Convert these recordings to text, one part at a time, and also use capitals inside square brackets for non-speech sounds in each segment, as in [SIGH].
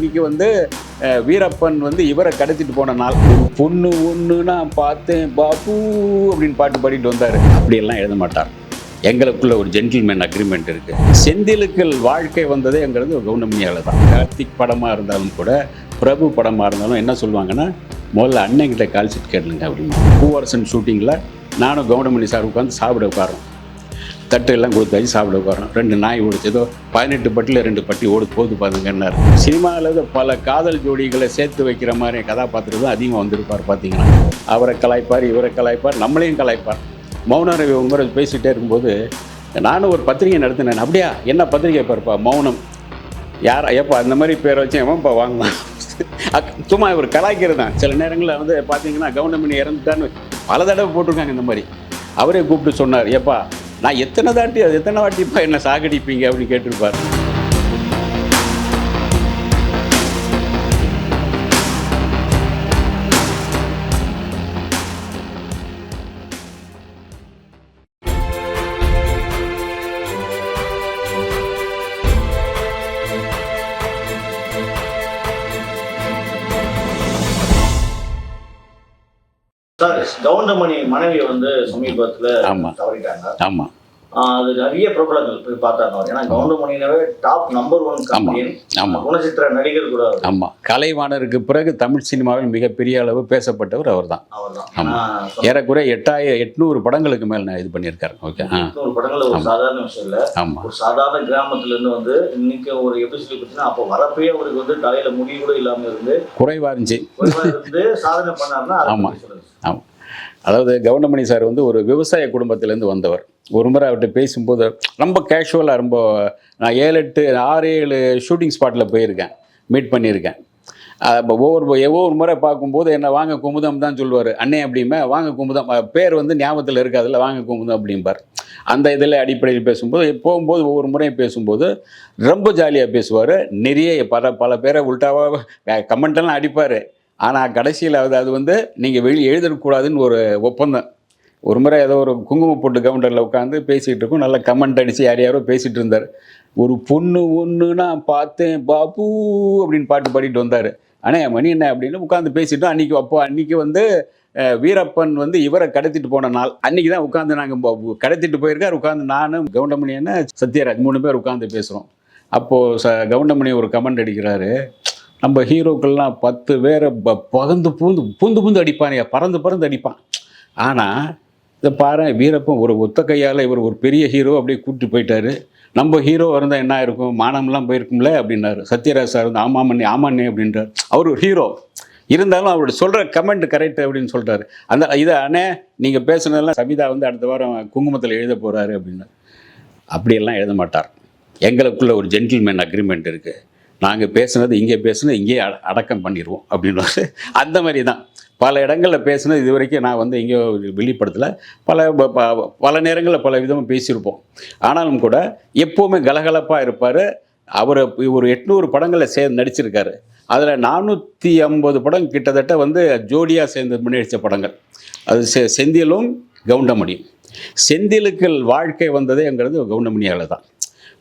இன்னைக்கு வந்து வீரப்பன் வந்து இவரை கடத்திட்டு போன நாள். பொண்ணு ஒன்று நான் பார்த்தேன் பாபு அப்படின்னு பாட்டு பாடிட்டு வந்தார். அப்படியெல்லாம் எழுத மாட்டார். எங்களுக்குள்ள ஒரு ஜென்டில்மேன் அக்ரிமெண்ட் இருக்கு. செந்திலுக்கள் வாழ்க்கை வந்ததே எங்கிறது ஒரு கவுண்டமணியால் தான். கார்த்திக் படமாக இருந்தாலும் கூட பிரபு படமாக இருந்தாலும் என்ன சொல்லுவாங்கன்னா முதல்ல அண்ணன்கிட்ட கால் ஷீட் கேளுங்க அப்படின்னு. பூவரசன் ஷூட்டிங்கில் நானும் கவுண்டமணி சார் உட்காந்து சாப்பிட உட்காரோம் தட்டெல்லாம் கொடுத்து கொடுத்தாச்சு சாப்பிட போகிறோம் ரெண்டு நாய் ஓடிச்சதோ பதினெட்டு பட்டியில் ரெண்டு பட்டி ஓடு போகுது பாருங்கன்னார் சினிமாவில் பல காதல் ஜோடிகளை சேர்த்து வைக்கிற மாதிரி கதாபாத்திரம் தான் அதிகமாக வந்திருப்பார் பார்த்தீங்கன்னா அவரை கலாய்ப்பார் இவரை கலாய்ப்பார் நம்மளையும் கலாய்ப்பார். மௌன ரவி ஒரு பேசிகிட்டே இருக்கும்போது நானும் ஒரு பத்திரிகை நடத்தினேன். அப்படியா? என்ன பத்திரிகை பார்ப்பா? மௌனம். யார் எப்போ அந்த மாதிரி பேரை வச்சு எவன்ப்பா வாங்கலாம் அக்- சும்மா இவர் கலாய்க்கிறது தான். சில நேரங்களில் வந்து பார்த்தீங்கன்னா கவுண்டமணி இறந்துட்டான்னு பல தடவை போட்டிருக்காங்க இந்த மாதிரி. அவரே கூப்பிட்டு சொன்னார் ஏப்பா நான் எத்தனை தாட்டி அது எத்தனை வாட்டிப்பா என்ன சாகடிப்பீங்க அப்படின்னு கேட்டிருப்பார். கவுண்டமணி மனைவி வந்து சமீபத்துல ஆமா. தவறிட்டாங்க. ஆமாம் அது நிறைய பிரபலங்கள் போய் பார்த்தாங்க ஏன்னா கவுண்டமணினாவே டாப் நம்பர் ஒன் கம்பெனி ஆமாம் குணச்சித்திர நடிகர் கூட அவர். ஆமாம் கலைவாணருக்கு பிறகு தமிழ் சினிமாவில் மிகப்பெரிய அளவு பேசப்பட்டவர் அவர்தான். அவர்தான். ஆமா. ஆனா, ஏறக்குறைய எட்டாயிரம் எட்நூறு படங்களுக்கு மேல் நான் இது பண்ணியிருக்காரு. ஓகே ஒரு படங்கள்ல ஒரு சாதாரண விஷயம் இல்ல. ஆமாம் ஒரு சாதாரண கிராமத்துல இருந்து வந்து இன்னைக்கு ஒரு எப்படி சொல்லி பார்த்தீங்கன்னா அப்போ வரப்பே அவருக்கு வந்து தலையில முடி கூட இல்லாம இருந்து குறைவாக இருந்துச்சு. குறைவா இருந்து சாதனை பண்ணாருன்னா அதை ஆமா. பத்தி சொல்லுங்க. ஆமாம் அதாவது கவுண்டமணி சார் வந்து ஒரு விவசாய குடும்பத்திலேருந்து வந்தவர். ஒரு முறை அவர்கிட்ட பேசும்போது ரொம்ப கேஷுவலாக ரொம்ப நான் ஏழு எட்டு ஆறு ஏழு ஷூட்டிங் ஸ்பாட்டில் போயிருக்கேன். மீட் பண்ணியிருக்கேன். இப்போ ஒவ்வொரு ஒவ்வொரு முறை பார்க்கும்போது என்ன வாங்க குமுதம் தான் சொல்லுவார். அண்ணே அப்படிமே வாங்க குமுதம். பேர் வந்து ஞாபகத்தில் இருக்காதுல்ல வாங்க குமுதம் அப்படிம்பார். அந்த இதில் அடிப்படையில் பேசும்போது போகும்போது ஒவ்வொரு முறையும் பேசும்போது ரொம்ப ஜாலியாக பேசுவார். நிறைய பல பல பேரை உள்டாவாக கமெண்ட்டெல்லாம் அடிப்பார். ஆனால் கடைசியில் அது அது வந்து நீங்கள் வெளியே எழுதக்கூடாதுன்னு ஒரு ஒப்பந்தம். ஒரு முறை ஏதோ ஒரு குங்குமம் போட்டு கவுண்டரில் உட்காந்து பேசிகிட்டு இருக்கோம். நல்லா கமெண்ட் அடித்து யார் யாரோ பேசிகிட்டு இருந்தார். ஒரு பொண்ணு ஒன்று நான் பார்த்தேன் பாபு அப்படின்னு பாட்டு பாடிட்டு வந்தார். அண்ணே மணி என்ன அப்படின்னு உட்காந்து பேசிட்டோம் அன்றைக்கி அப்போ அன்றைக்கி வந்து வீரப்பன் வந்து இவரை கடத்திட்டு போன நாள். அன்றைக்கி தான் உட்காந்து நாங்கள் கடத்திட்டு போயிருக்கார் உட்காந்து நானும் கவுண்டமணி என்ன சத்யராஜ் மூணு பேர் உட்காந்து பேசுகிறோம் அப்போது ச கவுண்டமணி ஒரு கமெண்ட் அடிக்கிறாரு. நம்ம ஹீரோக்கள்லாம் பத்து பேரை ப- பகந்து பூந்து பூந்து பூந்து அடிப்பானே பறந்து பறந்து அடிப்பான். ஆனால் இதை பாரு வீரப்பன் ஒரு ஒத்த கையால் இவர் ஒரு பெரிய ஹீரோ அப்படியே கூப்பிட்டு போயிட்டாரு. நம்ம ஹீரோ இருந்தால் என்ன இருக்கும் மானம்லாம் போயிருக்கும்ல அப்படின்னாரு. சத்யராஜ் சார் வந்து ஆமாமண்ணே ஆமாண்ணே அப்படின்றார். அவர் ஒரு ஹீரோ. இருந்தாலும் அவர் சொல்கிற கமெண்ட் கரெக்ட் அப்படின்னு சொல்லிட்டாரு அந்த இதை அண்ணே நீங்கள் பேசுனதெல்லாம் சபிதா வந்து அடுத்த வாரம் குங்குமத்தில் எழுத போகிறாரு அப்படின்னு அப்படியெல்லாம் எழுத மாட்டார். எங்களுக்குள்ள ஒரு ஜென்டில்மேன் அக்ரிமெண்ட் இருக்குது நாங்கள் பேசுனது இங்கே பேசுனது இங்கேயே அடக்கம் பண்ணிடுவோம் அப்படின்னு அந்த மாதிரி தான் பல இடங்களில் பேசுனது இது வரைக்கும் நான் வந்து எங்கேயோ வெளிப்படுத்தலை. பல ப- பல நேரங்களில் பல விதமாக பேசியிருப்போம். ஆனாலும் கூட எப்போவுமே கலகலப்பாக இருப்பார். அவர் ஒரு எட்நூறு படங்களில் சேர்ந்து நடிச்சிருக்காரு. அதில் நானூற்றி ஐம்பது படம் கிட்டத்தட்ட வந்து ஜோடியாக சேர்ந்து முன்னடித்த படங்கள். அது செ செந்திலும் கவுண்டமணியும் செந்திலுக்கள் வாழ்க்கை வந்ததேங்கிறது கவுண்டமணியால் தான்.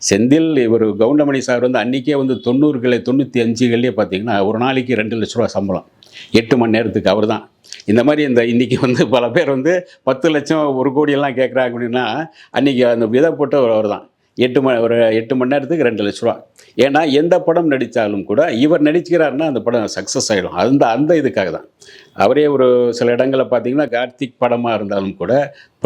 செந்தில் இவர் கவுண்டமணி சார் வந்து அன்றைக்கே வந்து தொண்ணூறுகளை தொண்ணூற்றி அஞ்சுகள்லேயே பார்த்தீங்கன்னா ஒரு நாளைக்கு ரெண்டு லட்ச ரூபா சம்பளம். எட்டு மணி நேரத்துக்கு அவர் தான். இந்த மாதிரி இந்த இன்றைக்கி வந்து பல பேர் வந்து பத்து லட்சம் ஒரு கோடியெல்லாம் கேட்குறாங்க அப்படின்னா அன்றைக்கி அந்த விதை போட்டவர் அவர் தான். எட்டு மணி ஒரு எட்டு மணி நேரத்துக்கு ரெண்டு லட்ச ரூபா. ஏன்னா எந்த படம் நடித்தாலும் கூட இவர் நடிச்சுக்கிறாருன்னா அந்த படம் சக்ஸஸ் ஆகிடும் அந்த அந்த இதுக்காக தான். அவரே ஒரு சில இடங்களில் பார்த்தீங்கன்னா கார்த்திக் படமாக இருந்தாலும் கூட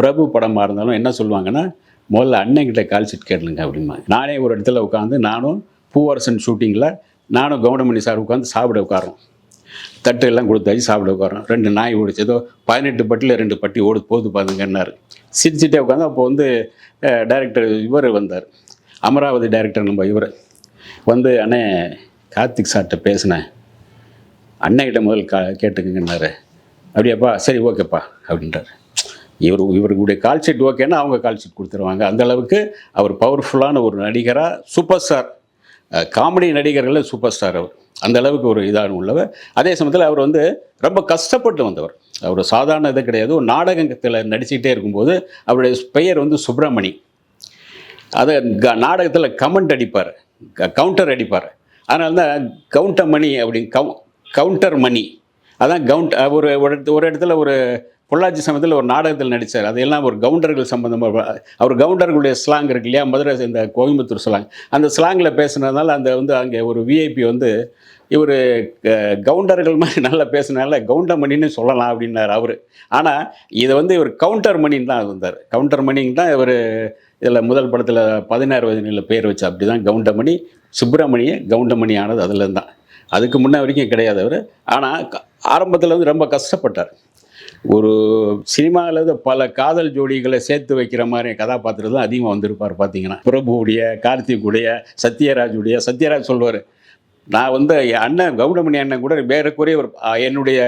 பிரபு படமாக இருந்தாலும் என்ன சொல்லுவாங்கன்னா முதல்ல அண்ணன்கிட்ட கால் ஷீட் கேளுங்க அப்படிம்பாங்க. நானே ஒரு இடத்துல உட்காந்து நானும் பூவரசன் ஷூட்டிங்கில் நானும் கவுண்டமணி சார் உட்காந்து சாப்பிட உட்காரோம் தட்டு எல்லாம் கொடுத்தாச்சு சாப்பிட உட்காரோம் ரெண்டு நாய் ஓடிச்சதோ பதினெட்டு பட்டியில் ரெண்டு பட்டி ஓடு போது பாருங்கன்னாரு. சிரிச்சிட்டே உட்காந்து அப்போ வந்து டைரக்டர் இவர் வந்தார். அமராவதி டைரக்டர் நம்ம இவர். வந்து அண்ணே கார்த்திக் சார்கிட்ட பேசினேன். அண்ணன்கிட்ட முதல் கா கேட்டுக்குங்கன்னாரு. அப்படியாப்பா சரி ஓகேப்பா அப்படின்றாரு. இவர் இவருடைய கால் ஷீட் ஓகேன்னா அவங்க கால் ஷீட் கொடுத்துருவாங்க. அந்தளவுக்கு அவர் பவர்ஃபுல்லான ஒரு நடிகராக சூப்பர் ஸ்டார் காமெடி நடிகர்களில் சூப்பர் ஸ்டார் அவர். அந்த அளவுக்கு ஒரு இதான உள்ளவர். அதே சமயத்தில் அவர் வந்து ரொம்ப கஷ்டப்பட்டு வந்தவர். அவர் சாதாரண இது கிடையாது. ஒரு நாடகத்தில் நடிச்சுக்கிட்டே இருக்கும்போது அவருடைய பெயர் வந்து சுப்பிரமணி. அதை க நாடகத்தில் கமெண்ட் அடிப்பார். கவுண்டர் அடிப்பார். அதனால தான் கவுண்டர் மணி அப்படின்னு கவு கவுண்டர் மணி. அதான் கவுண்ட் ஒரு ஒரு இடத்து- ஒரு இடத்துல ஒரு பொள்ளாச்சி சமயத்தில் ஒரு நாடகத்தில் நடித்தார். அதெல்லாம் ஒரு கவுண்டர்கள் சம்மந்தமாக அவர் கவுண்டர்களுடைய ஸ்லாங் இருக்கு இல்லையா? மதுரை இந்த கோயம்புத்தூர் ஸ்லாங் அந்த ஸ்லாங்கில் பேசுனதுனால அந்த வந்து அங்கே ஒரு விஐபி வந்து இவர் கவுண்டர்கள் மாதிரி நல்லா பேசுனால கவுண்டர் மணின்னு சொல்லலாம் அப்படின்னார் அவர். ஆனால் இதை வந்து இவர் கவுண்டர் மணின்னு தான் வந்தார். கவுண்டர் மணின்னு தான் இவர் இதில் முதல் படத்தில் பதினாறு வயதில் பேர் வச்சு அப்படி தான் கவுண்டமணி சுப்பிரமணிய கவுண்டமணி ஆனது அதில் தான் அதுக்கு முன்ன வரைக்கும் கிடையாது அவர். ஆனால் ஆரம்பத்தில் வந்து ரொம்ப கஷ்டப்பட்டார். ஒரு சினிமாவில் பல காதல் ஜோடிகளை சேர்த்து வைக்கிற மாதிரி கதாபாத்திரம் தான் அதிகமாக வந்திருப்பார் பார்த்தீங்கன்னா பிரபுவுடைய கார்த்திக்குடைய சத்யராஜுடைய சத்யராஜ் சொல்வார் நான் வந்து என் அண்ணன் கவுண்டமணி அண்ணன் கூட வேறக்குறைய ஒரு என்னுடைய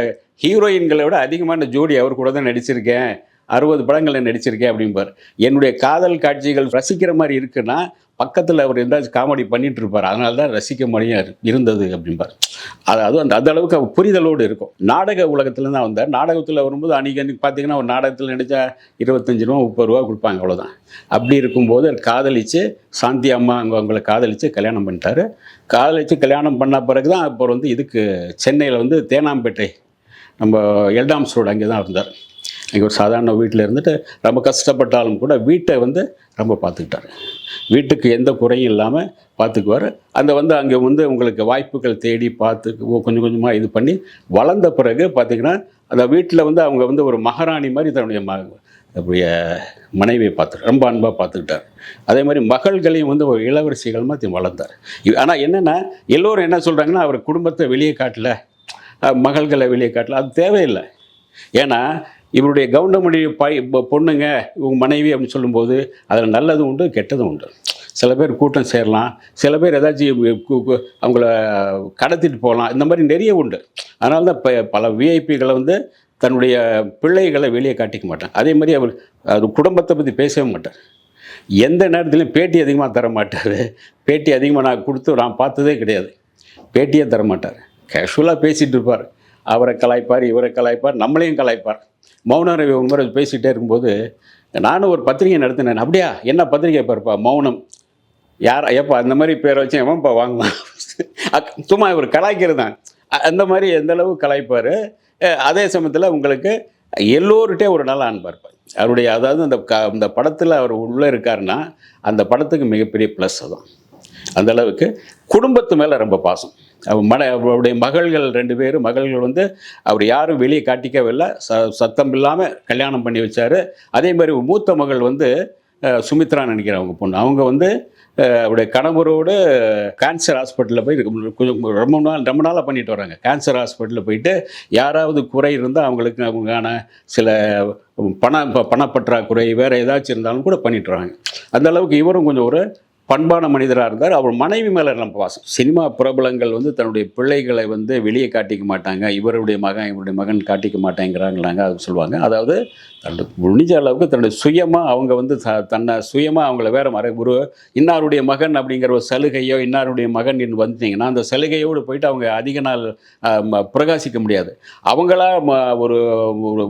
ஹீரோயின்களை விட அதிகமான ஜோடி அவர் கூட தான் நடிச்சிருக்கேன். அறுபது படங்களில் நடிச்சிருக்கேன் அப்படிம்பார். என்னுடைய காதல் காட்சிகள் ரசிக்கிற மாதிரி இருக்குன்னா பக்கத்தில் அவர் எந்தாச்சும் காமெடி பண்ணிட்டு இருப்பார் அதனால தான் ரசிக்க முடியும் இருந்தது அப்படிம்பார். அது அதுவும் அந்த அந்த அளவுக்கு அவர் புரிதலோடு இருக்கும். நாடக உலகத்தில் தான் வந்தார். நாடகத்தில் வரும்போது அன்றைக்கி அன்றைக்கி பார்த்தீங்கன்னா ஒரு நாடகத்தில் நடித்தா இருபத்தஞ்சி ரூபா முப்பது ரூபா கொடுப்பாங்க அவ்வளோதான் அப்படி இருக்கும்போது காதலித்து சாந்தி அம்மா அவங்க அவங்கள காதலித்து கல்யாணம் பண்ணிட்டாரு. காதலித்து கல்யாணம் பண்ண பிறகு தான் அப்புறம் வந்து இதுக்கு சென்னையில் வந்து தேனாம்பேட்டை நம்ம எல்டாம்ஸ் ரோடு அங்கே தான் இருந்தார். இங்கே ஒரு சாதாரண வீட்டில் இருந்துட்டு ரொம்ப கஷ்டப்பட்டாலும் கூட வீட்டை வந்து ரொம்ப பார்த்துக்கிட்டாரு. வீட்டுக்கு எந்த குறையும் இல்லாமல் பார்த்துக்குவார். அந்த வந்து அங்கே வந்து உங்களுக்கு வாய்ப்புகள் தேடி பார்த்து கொஞ்சம் கொஞ்சமாக இது பண்ணி வளர்ந்த பிறகு பார்த்திங்கன்னா அந்த வீட்டில் வந்து அவங்க வந்து ஒரு மகாராணி மாதிரி தன்னுடைய ம அப்படிய மனைவியை பார்த்து ரொம்ப அன்பாக பார்த்துக்கிட்டார். அதே மாதிரி மகள்களையும் வந்து ஒரு இளவரசிகள் மாதிரி வளர்ந்தார். ஆனால் என்னென்னா எல்லோரும் என்ன சொல்கிறாங்கன்னா அவர் குடும்பத்தை வெளியே காட்டல. மகள்களை வெளியே காட்டல. அது தேவையில்லை. ஏன்னா இவருடைய கவுண்டமணி பை பொண்ணுங்க இவங்க மனைவி அப்படின்னு சொல்லும்போது அதில் நல்லதும் உண்டு கெட்டதும் உண்டு. சில பேர் கூட்டம் சேரலாம் சில பேர் ஏதாச்சும் அவங்கள கடத்திட்டு போகலாம் இந்த மாதிரி நிறைய உண்டு. அதனால தான் இப்போ பல விஐபிகளை வந்து தன்னுடைய பிள்ளைகளை வெளியே காட்டிக்க மாட்டேன். அதே மாதிரி அவர் அது குடும்பத்தை பற்றி பேசவே மாட்டார். எந்த நேரத்துலையும் பேட்டி அதிகமாக தர மாட்டார். பேட்டி அதிகமாக நான் கொடுத்து நான் பார்த்ததே கிடையாது. பேட்டியே தர மாட்டார். கேஷுவலாக பேசிகிட்டு இருப்பார். அவரை கலாய்ப்பார் இவரை கலாய்ப்பார் நம்மளையும் கலாய்ப்பார். மௌன ரவி பேசிக்கிட்டே இருக்கும்போது நானும் ஒரு பத்திரிகை நடத்தினேன். அப்படியா? என்ன பத்திரிகை பார்ப்பா? மௌனம். யார்? ஏப்பா அந்த மாதிரி பேரை வச்சு எவன்ப்பா வாங்குவான்? அக்- சும்மா இவர் கலாய்க்கிறது தான். அந்த மாதிரி எந்த அளவு கலாய்ப்பார்? அதே சமயத்தில் உங்களுக்கு எல்லோருகிட்டே ஒரு நல்ல அன்பா இருப்பார் அவருடைய அதாவது அந்த க அந்த படத்தில் அவர் உள்ளே இருக்காருன்னா அந்த படத்துக்கு மிகப்பெரிய ப்ளஸ் அதான். அந்த அளவுக்கு குடும்பத்து மேலே ரொம்ப பாசம். மன அவருடைய மகள்கள் ரெண்டு பேரும் மகள்கள் வந்து அவர் யாரும் வெளியே காட்டிக்கவில்லை ச சத்தம் இல்லாமல் கல்யாணம் பண்ணி வச்சார். அதே மாதிரி மூத்த மகள் வந்து சுமித்ரா நினைக்கிறேன் அவங்க பொண்ணு. அவங்க வந்து அவருடைய கணவரோடு கேன்சர் ஹாஸ்பிட்டலில் போய் கொஞ்சம் ரொம்ப நாள் ரொம்ப நாளாக பண்ணிட்டு வராங்க. கேன்சர் ஹாஸ்பிட்டலில் போயிட்டு யாராவது குறை இருந்தால் அவங்களுக்கு அவங்களுக்கான சில பண பணப்பற்றாக்குறை வேறு ஏதாச்சும் இருந்தாலும் கூட பண்ணிட்டு வராங்க. அந்த அளவுக்கு இவரும் கொஞ்சம் ஒரு பண்பான மனிதராக இருந்தார். அவர் மனைவி மேலே நம்ம பாசம். சினிமா பிரபலங்கள் வந்து தன்னுடைய பிள்ளைகளை வந்து வெளியே காட்டிக்க மாட்டாங்க. இவருடைய மகன் இவருடைய மகன் காட்டிக்க மாட்டேங்கிறாங்களாங்க அது சொல்லுவாங்க. அதாவது தன்னுடைய முடிஞ்ச அளவுக்கு தன்னுடைய சுயமாக அவங்க வந்து த- தன்னை சுயமாக அவங்கள வேறு மறை ஒரு இன்னாருடைய மகன் அப்படிங்கிற ஒரு சலுகையோ இன்னாருடைய மகன் என்று வந்துட்டிங்கன்னா அந்த சலுகையோடு போயிட்டு அவங்க அதிக நாள் பிரகாசிக்க முடியாது. அவங்களா ம- ஒரு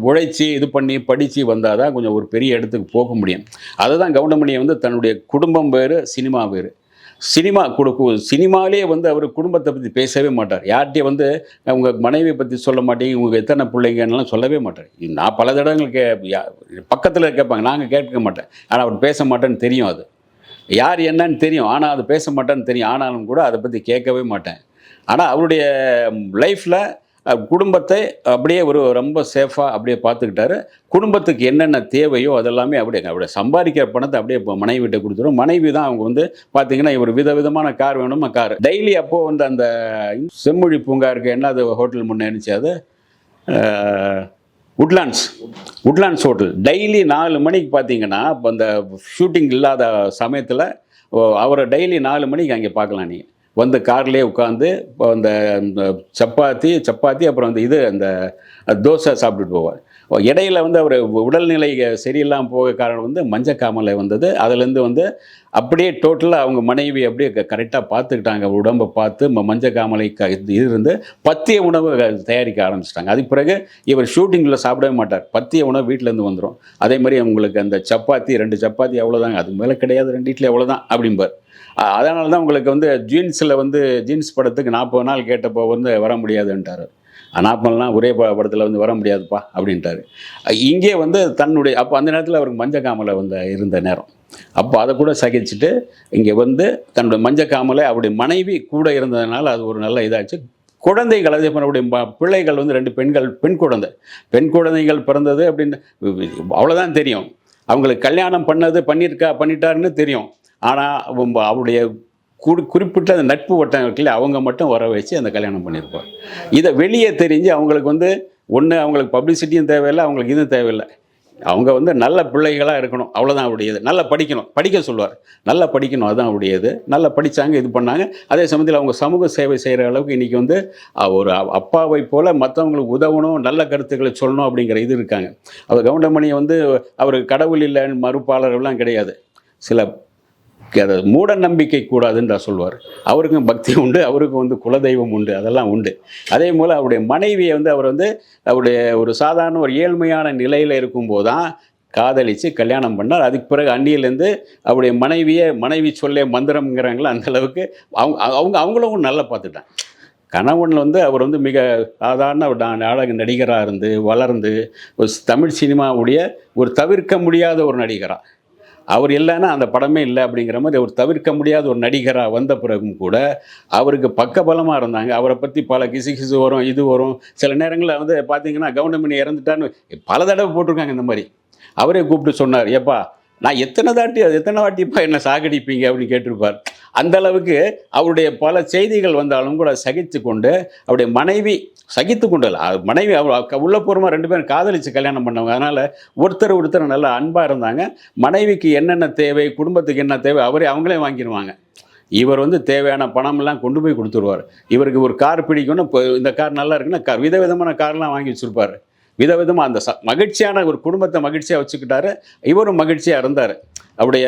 உழைச்சி இது பண்ணி படித்து வந்தால் தான் கொஞ்சம் ஒரு பெரிய இடத்துக்கு போக முடியும். அதுதான் கவுண்டமணியை வந்து தன்னுடைய குடும்பம் வேறு சினிமா வேறு. சினிமா கொடுக்கு சினிமாலே வந்து அவர் குடும்பத்தை பற்றி பேசவே மாட்டார். யார்கிட்டயே வந்து உங்கள் மனைவியை பற்றி சொல்ல மாட்டேங்க உங்கள் எத்தனை பிள்ளைங்கன்னெலாம் சொல்லவே மாட்டார். நான் பல தடவைகள் கே பக்கத்தில் கேட்பாங்க நாங்கள் கேட்க மாட்டேன். ஆனால் அவர் பேச மாட்டேன்னு தெரியும் அது. யார் என்னன்னு தெரியும் ஆனால் அது பேச மாட்டேன்னு தெரியும். ஆனாலும் கூட அதை பற்றி கேட்கவே மாட்டேன். ஆனால் அவருடைய லைஃப்பில் குடும்பத்தை அப்படியே ஒரு ரொம்ப சேஃபாக அப்படியே பார்த்துக்கிட்டாரு. குடும்பத்துக்கு என்னென்ன தேவையோ அதெல்லாமே அப்படியே அப்படியே சம்பாதிக்கிற பணத்தை அப்படியே இப்போ மனைவி மனைவிட்ட கொடுத்துரும். மனைவி தான் அவங்க வந்து பார்த்தீங்கன்னா இவர் விதவிதமான கார் வேணுமா? கார் டெய்லி அப்போது வந்து அந்த செம்மொழி பூங்கா இருக்குது என்ன அது ஹோட்டல் முன்னே இருந்துச்சு அது உட்லாண்ட்ஸ் உட்லாண்ட்ஸ் ஹோட்டல் டெய்லி நாலு மணிக்கு பார்த்தீங்கன்னா இப்போ அந்த ஷூட்டிங் இல்லாத சமயத்தில் அவரை டெய்லி நாலு மணிக்கு அங்கே பார்க்கலாம் நீங்கள் வந்து கார்லேயே உட்காந்து இப்போ அந்த சப்பாத்தி சப்பாத்தி அப்புறம் அந்த இது அந்த தோசை சாப்பிட்டுட்டு போவார். இடையில வந்து அவர் உடல்நிலை சரியில்லாமல் போக காரணம் வந்து மஞ்சக்காமலை வந்தது. அதுலேருந்து வந்து அப்படியே டோட்டலாக அவங்க மனைவி அப்படியே கரெக்டாக பார்த்துக்கிட்டாங்க. உடம்பை பார்த்து ம- மஞ்சக்காமலை க இது இருந்து பத்திய உணவு தயாரிக்க ஆரம்பிச்சிட்டாங்க. அதுக்கு பிறகு இவர் ஷூட்டிங்கில் சாப்பிடவே மாட்டார். பத்திய உணவு வீட்டிலேருந்து வந்துடும் அதே மாதிரி அவங்களுக்கு அந்த சப்பாத்தி ரெண்டு சப்பாத்தி அவ்வளோதாங்க அது மேலே கிடையாது ரெண்டு இட்லி அவ்வளோதான் அப்படிம்பார். அதனால தான் உங்களுக்கு வந்து ஜீன்ஸில் வந்து ஜீன்ஸ் படத்துக்கு நாற்பது நாள் கேட்டப்போ வந்து வர முடியாதுன்ட்டார். நாற்பதுலாம் ஒரே படத்தில் வந்து வர முடியாதுப்பா அப்படின்ட்டாரு. இங்கே வந்து தன்னுடைய அப்போ அந்த நேரத்தில் அவருக்கு மஞ்சக்காமலை வந்து இருந்த நேரம். அப்போ அதை கூட சகிச்சுட்டு இங்கே வந்து தன்னுடைய மஞ்சக்காமலை அவருடைய மனைவி கூட இருந்ததுனால அது ஒரு நல்ல இதாச்சு. குழந்தைகள் அதே மாதிரி பிள்ளைகள் வந்து ரெண்டு பெண்கள் பெண் குழந்தை. பெண் குழந்தைகள் பிறந்தது அப்படின்னு அவ்வளோதான் தெரியும். அவங்களுக்கு கல்யாணம் பண்ணது பண்ணியிருக்கா பண்ணிட்டாருன்னு தெரியும். ஆனால் அவருடைய குறி குறிப்பிட்ட அந்த நட்பு வட்டம் இருக்குல்ல அவங்க மட்டும் வர வச்சு அந்த கல்யாணம் பண்ணியிருப்பார். இதை வெளியே தெரிஞ்சு அவங்களுக்கு வந்து ஒன்று அவங்களுக்கு பப்ளிசிட்டியும் தேவையில்லை அவங்களுக்கு இதுவும் தேவையில்லை. அவங்க வந்து நல்ல பிள்ளைகளாக இருக்கணும். அவ்வளோதான் அவருடையது. நல்லா படிக்கணும். படிக்க சொல்லுவார். நல்லா படிக்கணும். அதுதான் அவருடையது. நல்லா படித்தாங்க இது பண்ணாங்க. அதே சமயத்தில் அவங்க சமூக சேவை செய்கிற அளவுக்கு இன்றைக்கி வந்து ஒரு அப்பாவை போல் மற்றவங்களுக்கு உதவணும் நல்ல கருத்துக்களை சொல்லணும் அப்படிங்கிற இது இருக்காங்க. அவர் கவுண்டமணி வந்து அவர் கடவுள் இல்லைன்னு மறுப்பாளர்கள்லாம் கிடையாது. சில அது மூட நம்பிக்கை கூடாதுன்னு தான் சொல்லுவார் அவருக்கும் பக்தி உண்டு அவருக்கும் வந்து குலதெய்வம் உண்டு அதெல்லாம் உண்டு. அதே போல் அவருடைய மனைவியை வந்து அவர் வந்து அவருடைய ஒரு சாதாரண ஒரு ஏழ்மையான நிலையில் இருக்கும்போது தான் காதலித்து கல்யாணம் பண்ணார். அதுக்கு பிறகு அந்நியிலேருந்து அவருடைய மனைவியை மனைவி சொல்லே மந்திரம்ங்கிறாங்களோ அந்த அளவுக்கு அவங்க அவங்க அவங்களும் நல்லா பார்த்துட்டாங்க. கணவன் வந்து அவர் வந்து மிக சாதாரண ஒரு நா- நாடக நடிகராக இருந்து வளர்ந்து ஒரு தமிழ் சினிமாவுடைய ஒரு தவிர்க்க முடியாத ஒரு நடிகராக அவர் இல்லைன்னா அந்த படமே இல்லை அப்படிங்கிற மாதிரி அவர் தவிர்க்க முடியாத ஒரு நடிகராக வந்த பிறகும் கூட அவருக்கு பக்கபலமாக இருந்தாங்க. அவரை பற்றி பல கிசு கிசு வரும் இது வரும். சில நேரங்களில் வந்து பார்த்தீங்கன்னா கவுண்டமணி இறந்துட்டான்னு பல தடவை போட்டிருக்காங்க இந்த மாதிரி. அவரே கூப்பிட்டு சொன்னார் ஏப்பா நான் எத்தனை தாட்டி எத்தனை வாட்டிப்பா என்ன சாகடிப்பீங்க? அப்படின்னு கேட்டிருப்பார். அந்த அளவுக்கு அவருடைய பல செய்திகள் வந்தாலும் கூட சகித்து கொண்டு அவருடைய மனைவி சகித்து கொண்டு அது மனைவி அவர் உள்ளபூர்வமாக ரெண்டு பேரும் காதலித்து கல்யாணம் பண்ணவங்க. அதனால் ஒருத்தர் ஒருத்தர் நல்லா அன்பாக இருந்தாங்க. மனைவிக்கு என்னென்ன தேவை குடும்பத்துக்கு என்ன தேவை அவரே அவங்களே வாங்கிடுவாங்க இவர் வந்து தேவையான பணமெல்லாம் கொண்டு போய் கொடுத்துருவார். இவருக்கு ஒரு கார் பிடிக்கும்னு இப்போ இந்த கார் நல்லா இருக்குன்னா கார் விதவிதமான கார்லாம் வாங்கி வச்சுருப்பார். விதவிதமாக அந்த ச மகிழ்ச்சியான ஒரு குடும்பத்தை மகிழ்ச்சியாக வச்சுக்கிட்டாரு. இவரும் மகிழ்ச்சியாக இருந்தார். அவருடைய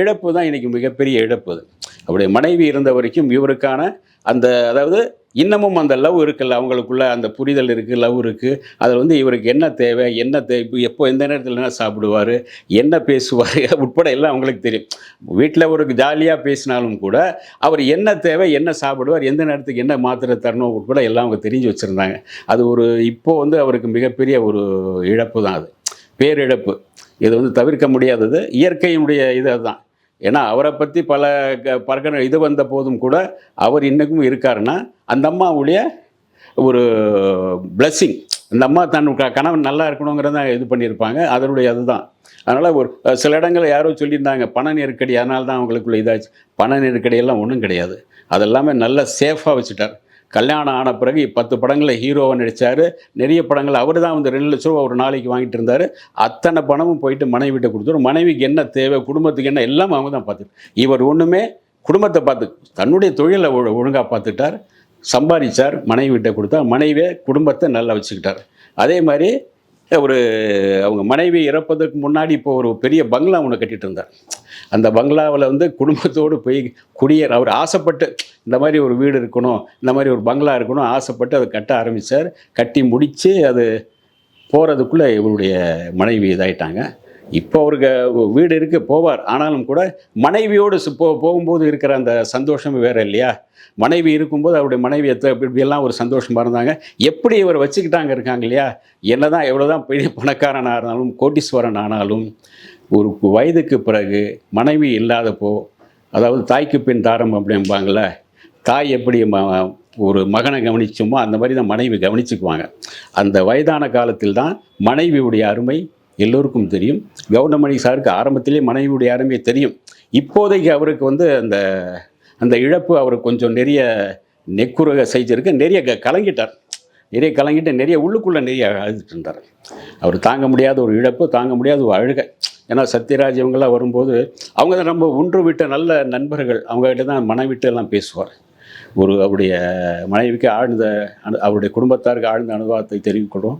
இழப்பு தான் இன்றைக்கி மிகப்பெரிய இழப்பு. அது அவருடைய மனைவி இருந்த வரைக்கும் இவருக்கான அந்த அதாவது இன்னமும் அந்த லவ் இருக்குல்ல அவங்களுக்குள்ள அந்த புரிதல் இருக்குது லவ் இருக்குது அதில் வந்து இவருக்கு என்ன தேவை என்ன தேவை எப்போ எந்த நேரத்தில் என்ன சாப்பிடுவார் என்ன பேசுவார் [LAUGHS] உட்பட எல்லாம் அவங்களுக்கு தெரியும். வீட்டில் ஒரு ஜாலியாக பேசினாலும் கூட அவர் என்ன தேவை என்ன சாப்பிடுவார் எந்த நேரத்துக்கு என்ன மாத்திரை தரணும் உட்பட எல்லாம் அவங்க தெரிஞ்சு வச்சுருந்தாங்க. அது ஒரு இப்போது வந்து அவருக்கு மிகப்பெரிய ஒரு இழப்பு தான் அது. பேரிழப்பு. இது வந்து தவிர்க்க முடியாதது. இயற்கையினுடைய இது அதுதான். ஏன்னா அவரை பற்றி பல க பறக்கணும் இது வந்த போதும் கூட அவர் இன்னைக்கும் இருக்காருன்னா அந்த அம்மாவுடைய ஒரு பிளஸ்ஸிங் அந்த அம்மா தன் கணவன் நல்லா இருக்கணுங்கிறத இது பண்ணியிருப்பாங்க. அதனுடைய அதுதான். அதனால் ஒரு சில இடங்களில் யாரோ சொல்லியிருந்தாங்க பண நெருக்கடி அதனால தான் அவங்களுக்குள்ள இதாச்சு. பண நெருக்கடியெல்லாம் ஒன்றும் கிடையாது. அதெல்லாமே நல்லா சேஃபாக வச்சுட்டார். கல்யாணம் ஆன பிறகு பத்து படங்களில் ஹீரோவை நடித்தார் நிறைய படங்கள் அவர் தான் வந்து ரெண்டு லட்ச ரூபா ஒரு நாளைக்கு வாங்கிட்டு இருந்தார். அத்தனை பணமும் போயிட்டு மனைவிட்ட கொடுத்துரும். மனைவிக்கு என்ன தேவை குடும்பத்துக்கு என்ன எல்லாம் அவங்க தான் பார்த்துட்டு இவர் ஒன்றுமே குடும்பத்தை பார்த்து தன்னுடைய தொழிலை ஒழு ஒழுங்காக பார்த்துட்டார் சம்பாதிச்சார் மனைவி கிட்ட கொடுத்தா மனைவியை குடும்பத்தை நல்லா வச்சுக்கிட்டார். அதே மாதிரி ஒரு அவங்க மனைவி இறப்பதற்கு முன்னாடி இப்போ ஒரு பெரிய பங்களா ஒன்று கட்டிட்டு இருந்தார். அந்த பங்களாவில் வந்து குடும்பத்தோடு போய் குடியேற அவர் ஆசைப்பட்டு இந்த மாதிரி ஒரு வீடு இருக்கணும் இந்த மாதிரி ஒரு பங்களா இருக்கணும் ஆசைப்பட்டு அதை கட்ட ஆரம்பித்தார் கட்டி முடித்து அது போகிறதுக்குள்ளே இவருடைய மனைவி இதாயிட்டாங்க. இப்போ அவருக்கு வீடு இருக்குது போவார். ஆனாலும் கூட மனைவியோடு போ போகும்போது இருக்கிற அந்த சந்தோஷம் வேறு இல்லையா? மனைவி இருக்கும்போது அவருடைய மனைவி எத்த இப்படியெல்லாம் ஒரு சந்தோஷமாக இருந்தாங்க. எப்படி இவர் வச்சுக்கிட்டாங்க இருக்காங்க இல்லையா? என்ன தான் எவ்வளோ எவ்வளோதான் பெரிய பணக்காரன் ஆனாலும் கோட்டீஸ்வரன் ஆனாலும் ஒரு வயதுக்கு பிறகு மனைவி இல்லாதப்போ அதாவது தாய்க்கு பின் தாரம் அப்படிம்பாங்கள தாய் எப்படி ம ஒரு மகனை கவனிச்சோமோ அந்த மாதிரி தான் மனைவி கவனிச்சுக்குவாங்க. அந்த வயதான காலத்தில் தான் மனைவியுடைய அருமை எல்லோருக்கும் தெரியும். கவுண்டமணி சாருக்கு ஆரம்பத்திலே மனைவியுடைய அருமை தெரியும். இப்போதைக்கு அவருக்கு வந்து அந்த அந்த இழப்பு அவருக்கு கொஞ்சம் நிறைய நெக்குறக செஞ்சிருக்கு நிறைய க- கலங்கிட்டார். நிறைய கலங்கிட்டு நிறைய உள்ளுக்குள்ளே நிறைய அழுதுட்டு இருந்தார். அவர் தாங்க முடியாத ஒரு இழப்பு தாங்க முடியாத ஒரு அழுகை. ஏன்னா சத்யராஜ் இவங்கெல்லாம் வரும்போது அவங்க தான் ரொம்ப ஒன்று விட்ட நல்ல நண்பர்கள். அவங்ககிட்ட தான் மனைவிட்டு எல்லாம் பேசுவார். ஒரு அவருடைய மனைவிக்கு ஆழ்ந்த அனு- அவருடைய குடும்பத்தாருக்கு ஆழ்ந்த அனுபவத்தை தெரிவிக்கணும்